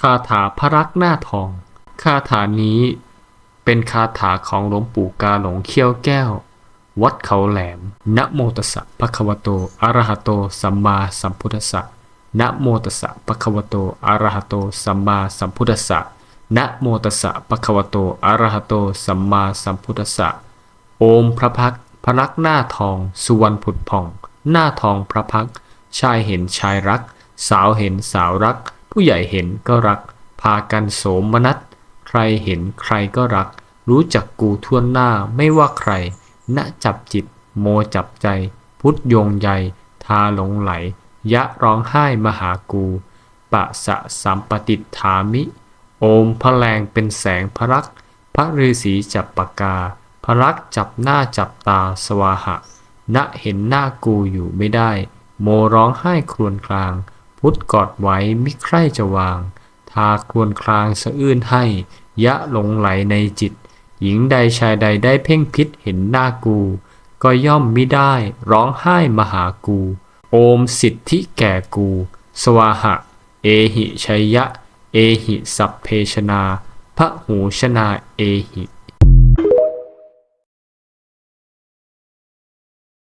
คาถาพระรักหน้าทอง คาถานี้เป็นคาถาของหลวงปู่กาหลงเขี้ยวแก้ว วัดเขาแหลม นะโมตัสสะภะคะวะโต อะระหะโต สัมมาสัมพุทธัสสะนะโมตัสสะภะคะวะโต อะระหะโต สัมมาสัมพุทธัสสะนะโมตัสสะภะคะวะโต อะระหะโต สัมมาสัมพุทธัสสะ โอมพระพักพระลักหน้าทอง สุวรรณผุดผ่อง หน้าทองพระพัก ชายเห็นชายรัก สาวเห็นสาวรัก ผู้ใหญ่เห็นก็รัก พากันโสมนัส ใครเห็นใครก็รัก รู้จักกูทั่วหน้าไม่ว่าใคร ณจับจิต โมจับใจ พุทธโยงใย ทาหลงไหล ยะร้องไห้มหากู ปะสะสัมปติฐามิ โอมพระแรงเป็นแสงพระรัก พระฤาษีจับปากกา พระรักจับหน้าจับตาสวาหะ ณเห็นหน้ากูอยู่ไม่ได้ โมร้องไห้ครวญคราง พุทธกอดไว้มิใคร่จะวาง ทาควญครางสะอื้นให้ ยะหลงไหลในจิต หญิงใดชายใดได้เพ่งพิษเห็นหน้ากู ก็ย่อมมิได้ร้องไห้มาหากู โอมสิทธิแก่กู สวาหะ เอหิชัยยะ เอหิสัพเพชนาพระหูชนาเอหิ